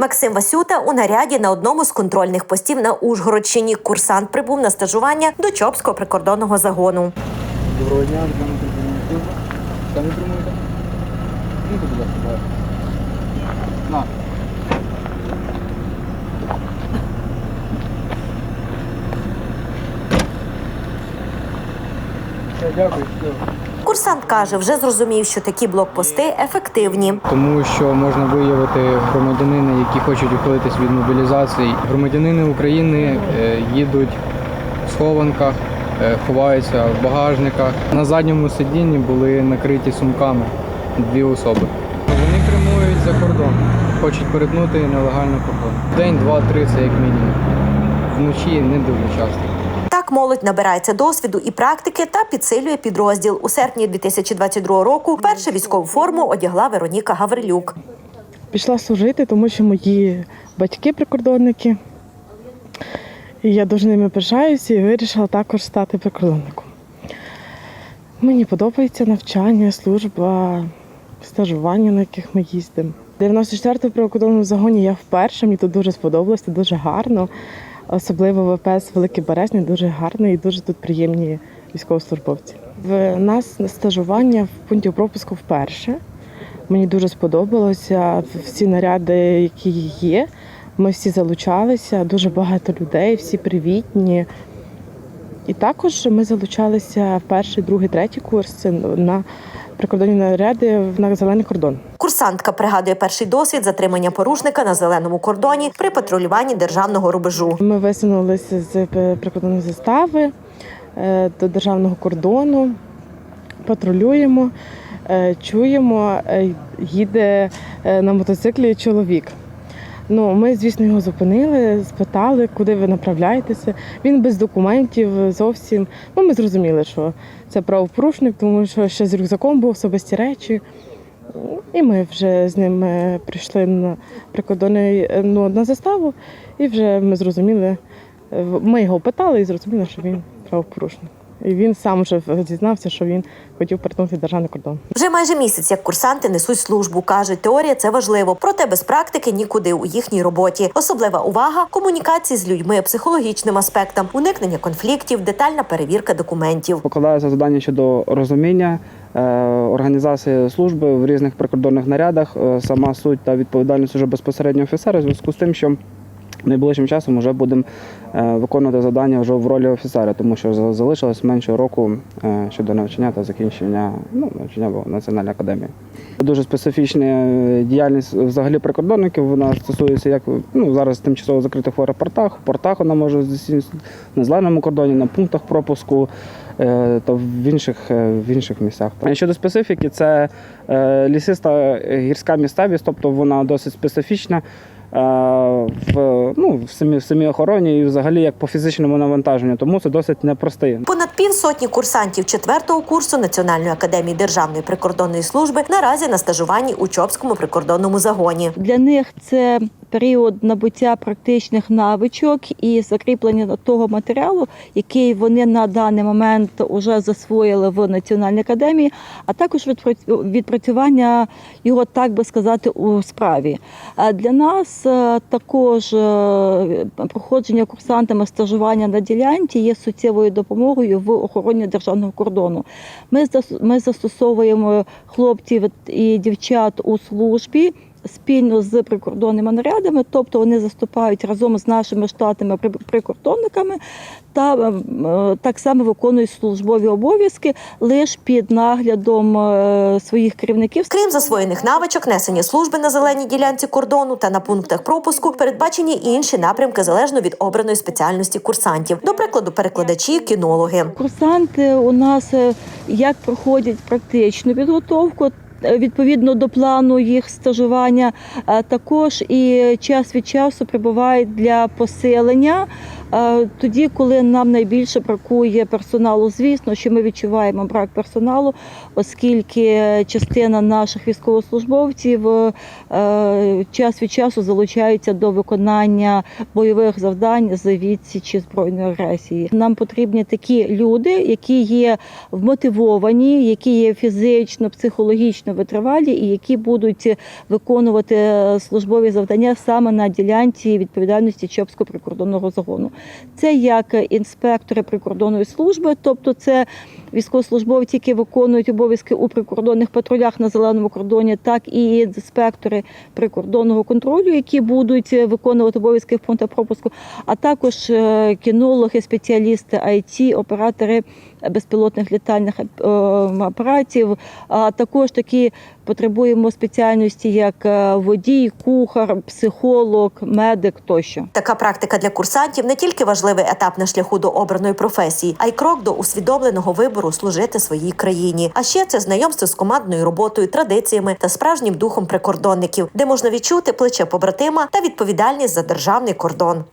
Максим Васюта у наряді на одному з контрольних постів на Ужгородщині. Курсант прибув на стажування до Чопського прикордонного загону. Доброго дня, прикордонна тримуєте? Ну, будь ласка. На. Все, дякую. Курсант каже, вже зрозумів, що такі блокпости ефективні. Тому що можна виявити громадянина, які хочуть ухилитись від мобілізації. Громадянини України е, їдуть в схованках, е, ховаються в багажниках. На задньому сидінні були накриті сумками дві особи. Вони прямують за кордон, хочуть перетнути нелегально кордон. День, два, три це як мінімум. Вночі не дуже часто. Так молодь набирається досвіду і практики та підсилює підрозділ. У серпні 2022 року першу військову форму одягла Вероніка Гаврилюк. Пішла служити, тому що мої батьки прикордонники. І я дуже ними пишаюся і вирішила також стати прикордонником. Мені подобається навчання, служба, стажування, на яких ми їздимо. В 94-му прикордонному загоні я вперше, мені тут дуже сподобалося, дуже гарно. Особливо ВПС Великий Березний дуже гарний і дуже тут приємні військовослужбовці. В нас стажування в пункті пропуску вперше. Мені дуже сподобалося всі наряди, які є. Ми всі залучалися, дуже багато людей, всі привітні. І також ми залучалися в перший, другий, третій курс на прикордонні наряди на зелений кордон. Курсантка пригадує перший досвід затримання порушника на зеленому кордоні при патрулюванні державного рубежу. Ми висунулися з прикордонної застави е, до державного кордону, патрулюємо, е, чуємо, е, їде е, на мотоциклі чоловік. Ну, ми, звісно, його зупинили, спитали, куди ви направляєтеся. Він без документів зовсім. Ну, ми зрозуміли, що це правопорушник, тому що ще з рюкзаком був особисті речі. І ми вже з ним е, прийшли на прикордонний е, ну, на заставу, і вже ми зрозуміли, ми його питали і зрозуміли, що він правопорушник. І він сам вже дізнався, що він хотів перетнути державний кордон. Вже майже місяць, як курсанти несуть службу. кажуть, теорія це важливо, проте без практики нікуди у їхній роботі. Особлива увага комунікації з людьми, психологічним аспектам, уникнення конфліктів, детальна перевірка документів. Покладається завдання щодо розуміння е, організації служби в різних прикордонних нарядах. Е, Сама суть та відповідальність уже безпосередньо офіцера в зв'язку з тим, що найближчим часом вже будемо е, виконувати завдання вже в ролі офіцера, тому що залишилось менше року е, щодо навчання та закінчення ну, навчання в Національній академії. Дуже специфічна е, діяльність взагалі прикордонників. Вона стосується як ну зараз тимчасово закритих в аеропортах. В портах вона може здійснюватися на зеленому кордоні, на пунктах пропуску та в інших, в інших місцях. Щодо специфіки, це лісиста гірська місцевість, тобто вона досить специфічна. Е, В, ну, в, самі, в самій охороні і взагалі як по фізичному навантаженню, тому це досить непростий. Понад півсотні курсантів четвертого курсу Національної академії Державної прикордонної служби наразі на стажуванні у Чопському прикордонному загоні. Для них це період набуття практичних навичок і закріплення того матеріалу, який вони на даний момент вже засвоїли в Національній академії, а також відпрацювання його, так би сказати, у справі. Для нас е, також е, проходження курсантами стажування на ділянці є суттєвою допомогою в охороні державного кордону. Ми застосовуємо хлопців і дівчат у службі. Спільно з прикордонними нарядами, тобто вони заступають разом з нашими штатними при- прикордонниками та е, так само виконують службові обов'язки лише під наглядом е, своїх керівників. Крім засвоєних навичок, несення служби на зеленій ділянці кордону та на пунктах пропуску передбачені і інші напрямки залежно від обраної спеціальності курсантів. До прикладу, перекладачі, кінологи. Курсанти у нас е, як проходять практичну підготовку. Відповідно до плану їх стажування, е, також і час від часу прибувають для посилення Е, Тоді, коли нам найбільше бракує персоналу, звісно, що ми відчуваємо брак персоналу, оскільки частина наших військовослужбовців е, час від часу залучаються до виконання бойових завдань з відсічі збройної агресії. Нам потрібні такі люди, які є вмотивовані, які є фізично, психологічно витривалі і які будуть виконувати службові завдання саме на ділянці відповідальності Чопського прикордонного загону. Це як інспектори прикордонної служби, тобто це військовослужбовці, які виконують обов'язки у прикордонних патрулях на зеленому кордоні, так і інспектори прикордонного контролю, які будуть виконувати обов'язки в пунктах пропуску, а також е, кінологи, спеціалісти IT, оператори безпілотних літальних е, апаратів. А також такі потребуємо спеціальності, як е, водій, кухар, психолог, медик тощо. Така практика для курсантів не тільки важливий етап на шляху до обраної професії, а й крок до усвідомленого вибору служити своїй країні. А ще це знайомство з командною роботою, традиціями та справжнім духом прикордонників, де можна відчути плече побратима та відповідальність за державний кордон.